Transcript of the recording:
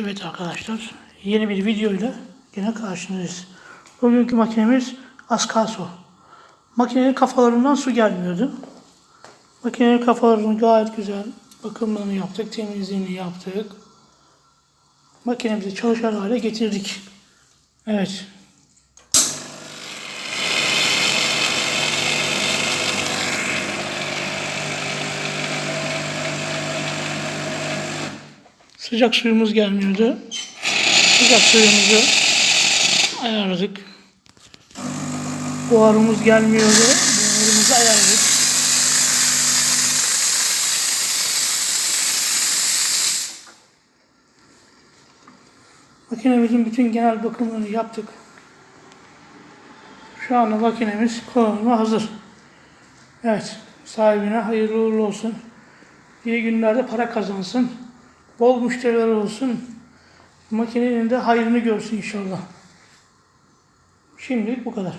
Evet arkadaşlar, yeni bir videoyla yine karşınızdayız. Bugünkü makinemiz Ascaso. Makinenin kafalarından su gelmiyordu. Makinenin kafalarını gayet güzel bakımlarını yaptık, temizliğini yaptık. Makinemizi çalışır hale getirdik. Evet. Sıcak suyumuz gelmiyordu. Sıcak suyumuzu ayarladık. Buharımız gelmiyordu. Buharımızı ayarladık. Makinemizin bütün genel bakımlarını yaptık. Şu anda makinemiz kullanıma hazır. Evet, sahibine hayırlı uğurlu olsun. İyi günlerde para kazansın. Bol müşteriler olsun. Makinenin de hayrını görsün inşallah. Şimdilik bu kadar.